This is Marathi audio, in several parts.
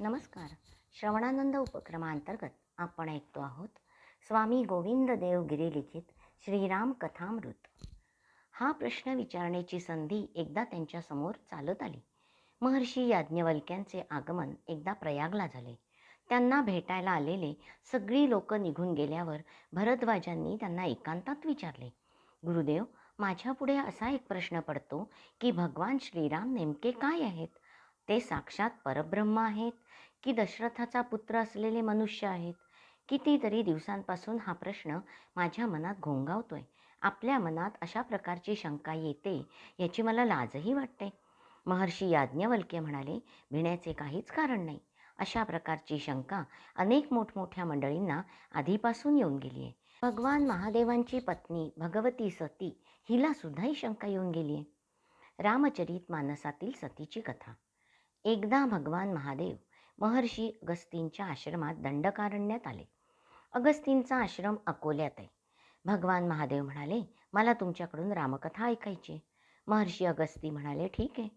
नमस्कार. श्रवणानंद उपक्रमांतर्गत आपण ऐकतो आहोत स्वामी गोविंद देवगिरी लिखित श्रीराम कथामृत. हा प्रश्न विचारण्याची संधी एकदा त्यांच्यासमोर चालत आली. महर्षी याज्ञवल्क्यांचे आगमन एकदा प्रयागला झाले. त्यांना भेटायला आलेले सगळी लोक निघून गेल्यावर भरद्वाजांनी त्यांना एकांतात विचारले गुरुदेव माझ्यापुढे असा एक प्रश्न पडतो की भगवान श्रीराम नेमके काय आहेत? ते साक्षात परब्रह्म आहेत की दशरथाचा पुत्र असलेले मनुष्य आहेत. कितीतरी दिवसांपासून हा प्रश्न माझ्या मनात घोंगावतोय. आपल्या मनात अशा प्रकारची शंका येते याची मला लाजही वाटते. महर्षी याज्ञवल्क्य म्हणाले भिण्याचे काहीच कारण नाही. अशा प्रकारची शंका अनेक मोठमोठ्या मंडळींना आधीपासून येऊन गेली आहे भगवान महादेवांची पत्नी भगवती सती हिला सुद्धा ही शंका येऊन गेली आहे रामचरित मानसातील सतीची कथा. एकदा भगवान महादेव महर्षी अगस्तींच्या आश्रमात दंडकारण्यात आले. अगस्तींचा आश्रम अकोल्यात आहे. भगवान महादेव म्हणाले मला तुमच्याकडून रामकथा ऐकायची महर्षी अगस्ती म्हणाले ठीक आहे.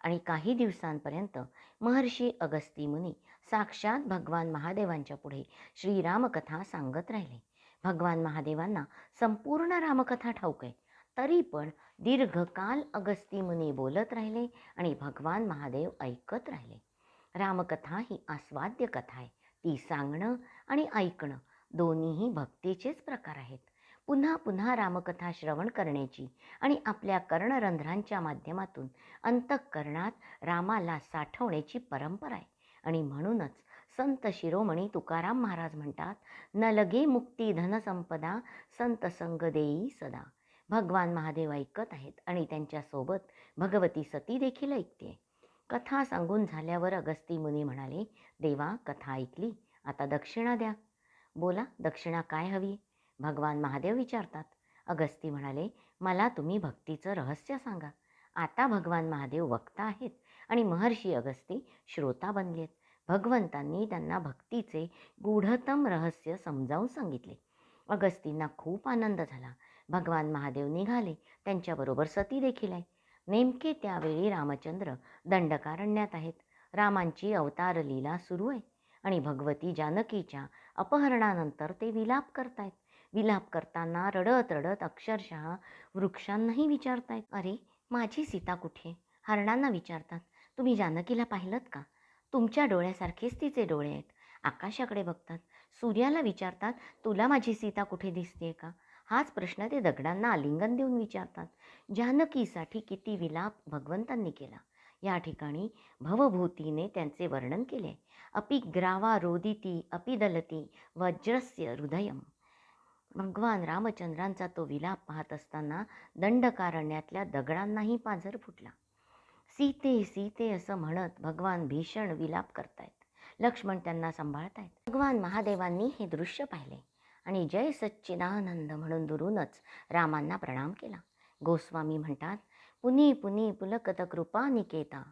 आणि काही दिवसांपर्यंत महर्षी अगस्ती मुनी साक्षात भगवान महादेवांच्या पुढे श्रीरामकथा सांगत राहिले. भगवान महादेवांना संपूर्ण रामकथा ठाऊक आहे. तरी पण दीर्घकाल अगस्ती मुनी बोलत राहिले आणि भगवान महादेव ऐकत राहिले. रामकथा ही आस्वाद्य कथा आहे. ती सांगणं आणि ऐकणं दोन्हीही भक्तीचेच प्रकार आहेत. पुन्हा पुन्हा रामकथा श्रवण करण्याची आणि आपल्या कर्णरंध्रांच्या माध्यमातून अंतःकरणात रामाला साठवण्याची परंपरा आहे. आणि म्हणूनच संत शिरोमणी तुकाराम महाराज म्हणतात न लगे मुक्ती धनसंपदा संत संग देई सदा. भगवान महादेव ऐकत आहेत आणि त्यांच्यासोबत भगवती सती देखील ऐकते. कथा सांगून झाल्यावर अगस्ती मुनी म्हणाले देवा कथा ऐकली. आता दक्षिणा द्या. बोला दक्षिणा काय हवी? भगवान महादेव विचारतात. अगस्ती म्हणाले मला तुम्ही भक्तीचं रहस्य सांगा. आता भगवान महादेव वक्ता आहेत आणि महर्षी अगस्ती श्रोता बनलेत. भगवंतांनी त्यांना भक्तीचे गूढतम रहस्य समजावून सांगितले. अगस्तींना खूप आनंद झाला. भगवान महादेव निघाले. त्यांच्याबरोबर सती देखील आहे. नेमके त्यावेळी रामचंद्र दंडकारण्यात आहेत. रामांची अवतार लीला सुरू आहे आणि भगवती जानकीच्या अपहरणानंतर ते विलाप करतायत. विलाप करताना रडत रडत अक्षरशः वृक्षांनाही विचारतायत अरे माझी सीता कुठे? हरणांना विचारतात. तुम्ही जानकीला पाहिलत का? तुमच्या डोळ्यासारखेच तिचे डोळे आहेत. आकाशाकडे बघतात. सूर्याला विचारतात तुला माझी सीता कुठे दिसते का? हाच प्रश्न ते दगडांना आलिंगन देऊन विचारतात. जानकीसाठी किती विलाप भगवंतांनी केला. या ठिकाणी भवभूतीने त्यांचे वर्णन केले. अपि ग्रावा रोदिती अपिदलती वज्रस्य हृदयम. भगवान रामचंद्रांचा तो विलाप पाहत असताना दंडकारण्यातल्या दगडांनाही पाझर फुटला. सीते सीते असं म्हणत भगवान भीषण विलाप करतायत. लक्ष्मण त्यांना सांभाळतायत. भगवान महादेवांनी हे दृश्य पाहिले. आणि जय सच्चिदानंद म्हणून दुरूनच रामांना प्रणाम केला. गोस्वामी म्हणतात पुनी पुनी पुलकत कृपा निकेता.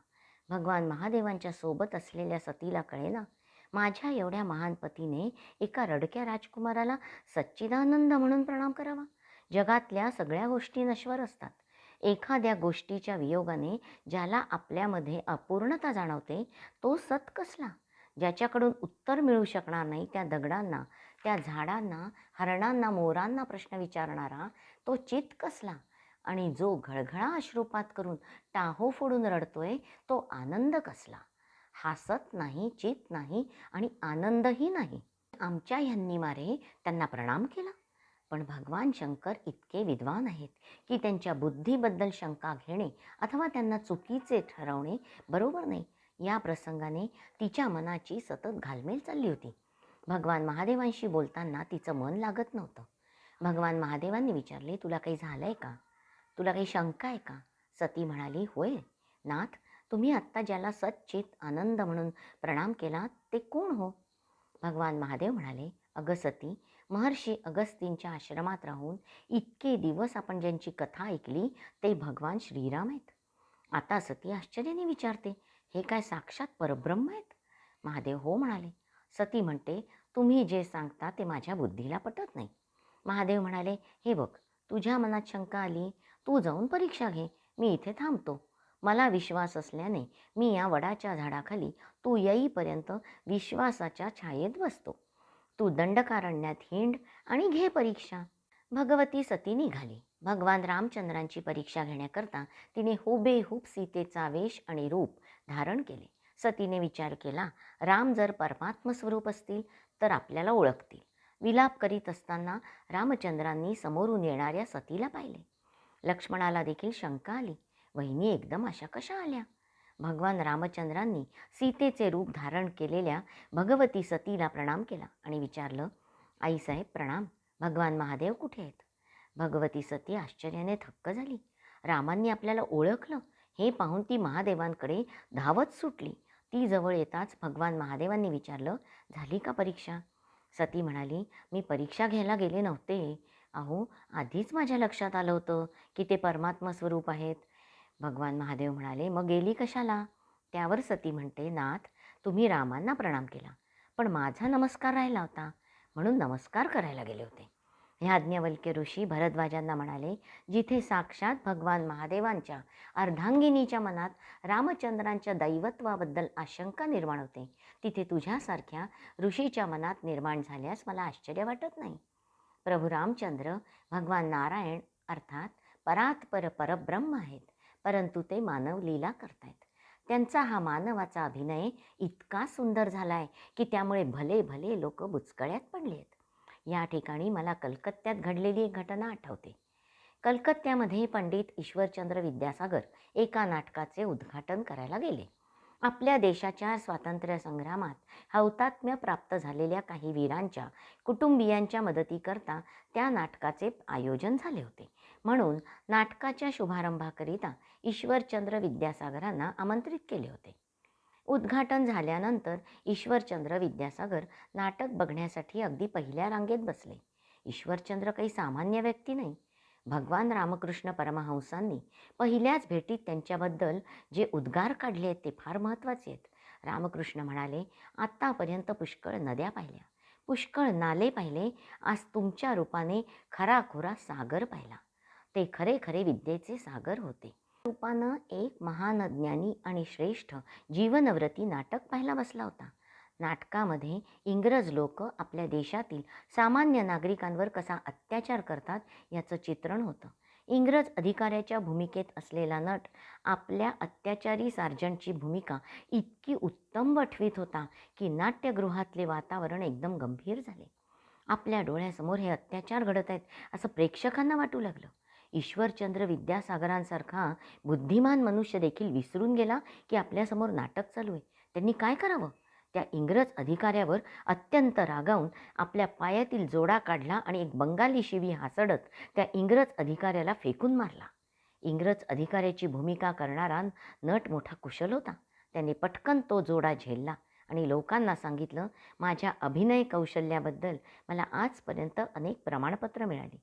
भगवान महादेवांच्या सोबत असलेल्या सतीला कळेना. माझ्या एवढ्या महान पतीने एका रडक्या राजकुमाराला सच्चिदानंद म्हणून प्रणाम करावा. जगातल्या सगळ्या गोष्टी नश्वर असतात. एखाद्या गोष्टीच्या वियोगाने ज्याला आपल्यामध्ये अपूर्णता जाणवते तो सत कसला? ज्याच्याकडून उत्तर मिळू शकणार नाही त्या दगडांना त्या झाडांना हरणांना मोरांना प्रश्न विचारणारा तो चित कसला? आणि जो घळघळा अश्रुपात करून टाहो फोडून रडतोय तो आनंद कसला? हासत नाही चित नाही आणि आनंदही नाही. आमच्या ह्यांनी मारे त्यांना प्रणाम केला. पण भगवान शंकर इतके विद्वान आहेत की त्यांच्या बुद्धीबद्दल शंका घेणे अथवा त्यांना चुकीचे ठरवणे बरोबर नाही. या प्रसंगाने तिच्या मनाची सतत घालमेल चालली होती. भगवान महादेवांशी बोलताना तिचं मन लागत नव्हतं. भगवान महादेवांनी विचारले तुला काही झालं आहे का? तुला काही शंका आहे का? सती म्हणाली होय. नाथ तुम्ही आत्ता ज्याला सच्चित आनंद म्हणून प्रणाम केला ते कोण हो? भगवान महादेव म्हणाले अगं सती महर्षी अगस्तींच्या आश्रमात राहून इतके दिवस आपण ज्यांची कथा ऐकली ते भगवान श्रीराम आहेत. आता सती आश्चर्याने विचारते हे काय साक्षात परब्रह्म आहेत? महादेव हो म्हणाले सती म्हणते तुम्ही जे सांगता ते माझ्या बुद्धीला पटत नाही. महादेव म्हणाले हे बघ तुझ्या मनात शंका आली तू जाऊन परीक्षा घे मी इथे थांबतो. मला विश्वास असल्याने मी या वडाच्या झाडाखाली तू येईपर्यंत विश्वासाच्या छायेत बसतो. तू दंडकारण्यात हिंड आणि घे परीक्षा. भगवती सती निघाली. भगवान रामचंद्रांची परीक्षा घेण्याकरता तिने हुबेहूब सीतेचा वेश आणि रूप धारण केले. सतीने विचार केला राम जर परमात्म स्वरूप असतील तर आपल्याला ओळखतील. विलाप करीत असताना रामचंद्रांनी समोरून येणाऱ्या सतीला पाहिले. लक्ष्मणाला देखील शंका आली. वहिनी एकदम अशा कशा आल्या? भगवान रामचंद्रांनी सीतेचे रूप धारण केलेल्या भगवती सतीला प्रणाम केला आणि विचारलं आईसाहेब प्रणाम. भगवान महादेव कुठे आहेत? भगवती सती आश्चर्याने थक्क झाली. रामांनी आपल्याला ओळखलं. हे पाहून ती महादेवांकडे धावत सुटली. ती जवळ येताच भगवान महादेवांनी विचारलं झाली का परीक्षा? सती म्हणाली मी परीक्षा घ्यायला गेले नव्हते. अहो आधीच माझ्या लक्षात आलं होतं की ते परमात्मा स्वरूप आहेत. भगवान महादेव म्हणाले मग गेली कशाला? त्यावर सती म्हणते नाथ तुम्ही रामांना प्रणाम केला पण माझा नमस्कार राहिला होता. म्हणून नमस्कार करायला गेले होते. याज्ञवल्क्य ऋषी भरद्वाजांना म्हणाले जिथे साक्षात भगवान महादेवांच्या अर्धांगिनीच्या मनात रामचंद्रांच्या दैवत्वाबद्दल आशंका निर्माण होते तिथे तुझ्यासारख्या ऋषीच्या मनात निर्माण झाल्यास मला आश्चर्य वाटत नाही. प्रभू रामचंद्र भगवान नारायण अर्थात परात्पर परब्रह्म आहेत परंतु ते मानव लीला करतायत. त्यांचा हा मानवाचा अभिनय इतका सुंदर झाला आहे की त्यामुळे भले भले लोक बुचकळ्यात पडले आहेत या ठिकाणी मला कलकत्त्यात घडलेली एक घटना आठवते. कलकत्त्यामध्ये पंडित ईश्वरचंद्र विद्यासागर एका नाटकाचे उद्घाटन करायला गेले. आपल्या देशाच्या स्वातंत्र्य संग्रामात हौतात्म्य प्राप्त झालेल्या काही वीरांच्या कुटुंबियांच्या मदतीकरता त्या नाटकाचे आयोजन झाले होते. म्हणून नाटकाच्या शुभारंभाकरिता ईश्वरचंद्र विद्यासागरांना आमंत्रित केले होते. उद्घाटन झाल्यानंतर ईश्वरचंद्र विद्यासागर नाटक बघण्यासाठी अगदी पहिल्या रांगेत बसले. ईश्वरचंद्र काही सामान्य व्यक्ती नाही. भगवान रामकृष्ण परमहंसांनी पहिल्याच भेटीत त्यांच्याबद्दल जे उद्गार काढले आहेत ते फार महत्त्वाचे आहेत. रामकृष्ण म्हणाले आत्तापर्यंत पुष्कळ नद्या पाहिल्या. पुष्कळ नाले पाहिले. आज तुमच्या रूपाने खराखुरा सागर पाहिला. ते खरे खरे विद्येचे सागर होते. रूपानं एक महान ज्ञानी आणि श्रेष्ठ जीवनव्रती नाटक पाहायला बसला होता. नाटकामध्ये इंग्रज लोक आपल्या देशातील सामान्य नागरिकांवर कसा अत्याचार करतात याचं चित्रण होतं. इंग्रज अधिकाऱ्याच्या भूमिकेत असलेला नट आपल्या अत्याचारी सार्जंटची भूमिका इतकी उत्तम वठवीत होता की नाट्यगृहातले वातावरण एकदम गंभीर झाले. आपल्या डोळ्यासमोर हे अत्याचार घडत आहेत असं प्रेक्षकांना वाटू लागलं. ईश्वरचंद्र विद्यासागरांसारखा बुद्धिमान मनुष्य देखील विसरून गेला की आपल्यासमोर नाटक चालू आहे. त्यांनी काय करावं? त्या इंग्रज अधिकाऱ्यावर अत्यंत रागावून आपल्या पायातील जोडा काढला आणि एक बंगाली शिवी हासडत त्या इंग्रज अधिकाऱ्याला फेकून मारला. इंग्रज अधिकाऱ्याची भूमिका करणारा नट मोठा कुशल होता. त्याने पटकन तो जोडा झेलला आणि लोकांना सांगितलं माझ्या अभिनय कौशल्याबद्दल मला आजपर्यंत अनेक प्रमाणपत्र मिळाली.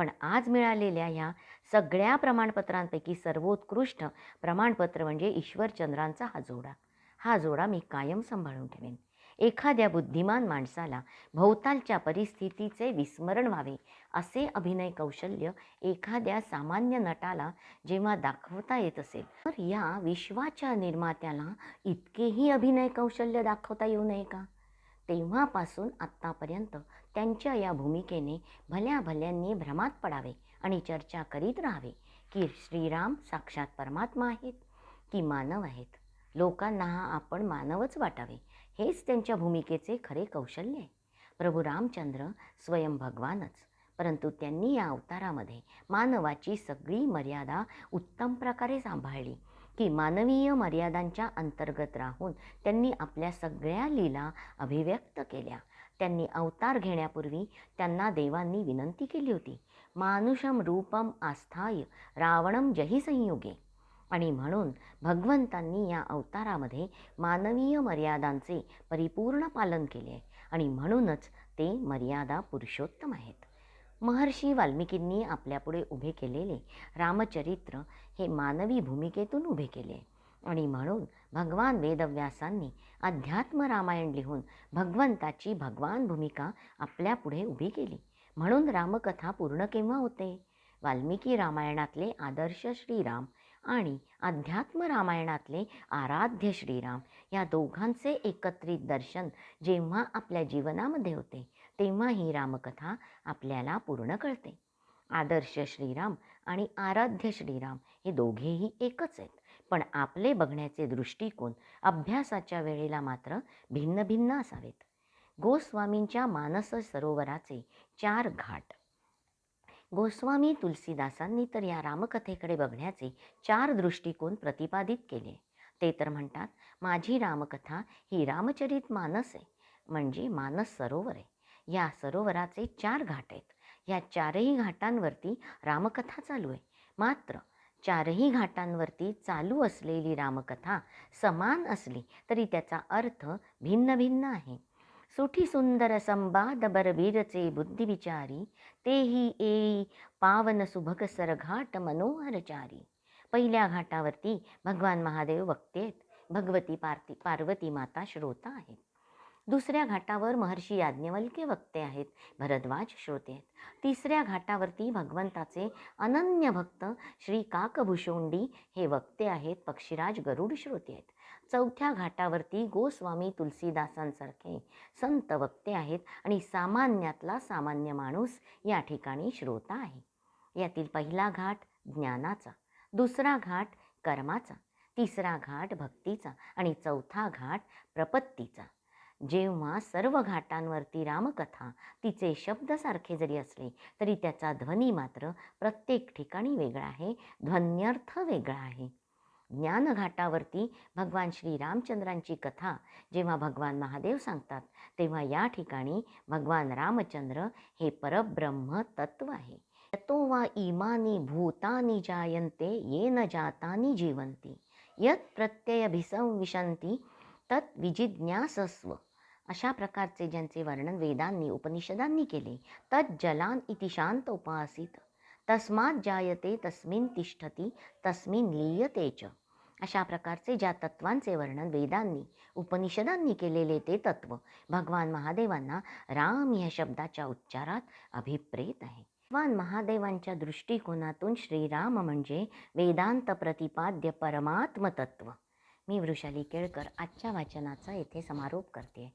पण आज मिळालेल्या ह्या सगळ्या प्रमाणपत्रांपैकी सर्वोत्कृष्ट प्रमाणपत्र म्हणजे ईश्वरचंद्रांचा हा जोडा. हा जोडा मी कायम सांभाळून ठेवेन. एखाद्या बुद्धिमान माणसाला भोवतालच्या परिस्थितीचे विस्मरण व्हावे असे अभिनय कौशल्य एखाद्या सामान्य नटाला जेव्हा दाखवता येत असेल तर या विश्वाच्या निर्मात्याला इतकेही अभिनय कौशल्य दाखवता येऊ नये का? तेव्हापासून आत्तापर्यंत त्यांच्या या भूमिकेने भल्या भल्यांनी भ्रमात पडावे आणि चर्चा करीत राहावे की श्रीराम साक्षात परमात्मा आहेत की मानव आहेत. लोकांना हा आपण मानवच वाटावे हेच त्यांच्या भूमिकेचे खरे कौशल्य आहे. प्रभू रामचंद्र स्वयं भगवानच परंतु त्यांनी या अवतारामध्ये मानवाची सगळी मर्यादा उत्तम प्रकारे सांभाळली की मानवीय मर्यादांच्या अंतर्गत राहून त्यांनी आपल्या सगळ्या लीला अभिव्यक्त केल्या. त्यांनी अवतार घेण्यापूर्वी त्यांना देवांनी विनंती केली होती. मानुषम रूपम आस्थाय रावणम जही संयोगे. आणि म्हणून भगवंतांनी या अवतारामध्ये मानवीय मर्यादांचे परिपूर्ण पालन केले आहे आणि म्हणूनच ते मर्यादा पुरुषोत्तम आहेत. महर्षी वाल्मिकींनी आपल्यापुढे उभे केलेले रामचरित्र हे मानवी भूमिकेतून उभे केले. आणि म्हणून भगवान वेदव्यासांनी अध्यात्म रामायण लिहून भगवंताची भगवान भूमिका आपल्यापुढे उभी केली. म्हणून रामकथा पूर्ण केव्हा होते? वाल्मिकी रामायणातले आदर्श श्रीराम आणि अध्यात्म रामायणातले आराध्य श्रीराम या दोघांचे एकत्रित दर्शन जेव्हा आपल्या जीवनामध्ये होते तेव्हा ही रामकथा आपल्याला पूर्ण कळते. आदर्श श्रीराम आणि आराध्य श्रीराम हे दोघेही एकच आहेत. पण आपले बघण्याचे दृष्टिकोन अभ्यासाच्या वेळेला मात्र भिन्न भिन्न असावेत. गोस्वामींच्या मानस सरोवराचे चार घाट. गोस्वामी तुलसीदासांनी तर या रामकथेकडे बघण्याचे चार दृष्टिकोन प्रतिपादित केले. ते तर म्हणतात माझी रामकथा ही रामचरित मानस आहे म्हणजे मानस सरोवर आहे. या सरोवराचे चार घाट आहेत. या चारही घाटांवरती रामकथा चालू आहे. मात्र चारही घाटांवरती चालू असलेली रामकथा समान असली तरी त्याचा अर्थ भिन्न भिन्न आहे. सुठी सुंदर संबाद बरबीरचे बुद्धिविचारी तेही येई पावन सुभग सरघाट मनोहरचारी पहिल्या घाटावरती भगवान महादेव वक्ते आहेत भगवती पार्ती पार्वती माता श्रोता आहेत. दुसऱ्या घाटावर महर्षी याज्ञवल्के वक्ते आहेत भरद्वाज श्रोते आहेत. तिसऱ्या घाटावरती भगवंताचे अनन्य भक्त श्री काकभूषोंडी हे वक्ते आहेत पक्षीराज गरुड श्रोते आहेत. चौथ्या घाटावरती गोस्वामी तुलसीदासांसारखे संत वक्ते आहेत आणि सामान्यातला सामान्य माणूस या ठिकाणी श्रोता आहे. यातील पहिला घाट ज्ञानाचा दुसरा घाट कर्माचा तिसरा घाट भक्तीचा आणि चौथा घाट प्रपत्तीचा. जेव्हा सर्व घाटांवरती रामकथा तिचे शब्दसारखे जरी असले तरी त्याचा ध्वनी मात्र प्रत्येक ठिकाणी वेगळा आहे ध्वन्यर्थ वेगळा आहे. ज्ञानघाटावरती भगवान श्रीरामचंद्रांची कथा जेव्हा भगवान महादेव सांगतात तेव्हा या ठिकाणी भगवान रामचंद्र हे परब्रह्म तत्व आहे. यतो वा इमानी भूतानी जायन्ते येन जातानी जीवन्ति. यत् प्रत्ययभिसंविशन्ति तत् विजिज्ञासस्व. अशा प्रकारचे ज्यांचे वर्णन वेदांनी उपनिषदांनी केले तत् जलान इति शांत उपासित. तस्मात जायते तस्मिन तिष्ठती तस्मिन लीयते च. अशा प्रकारचे ज्या तत्वांचे वर्णन वेदांनी उपनिषदांनी केलेले ते तत्व भगवान महादेवांना राम या शब्दाच्या उच्चारात अभिप्रेत आहे. भगवान महादेवांच्या दृष्टिकोनातून श्रीराम म्हणजे वेदांत प्रतिपाद्य परमात्मतत्व. मी वृषाली केळकर आजच्या वाचनाचा येथे समारोप करते.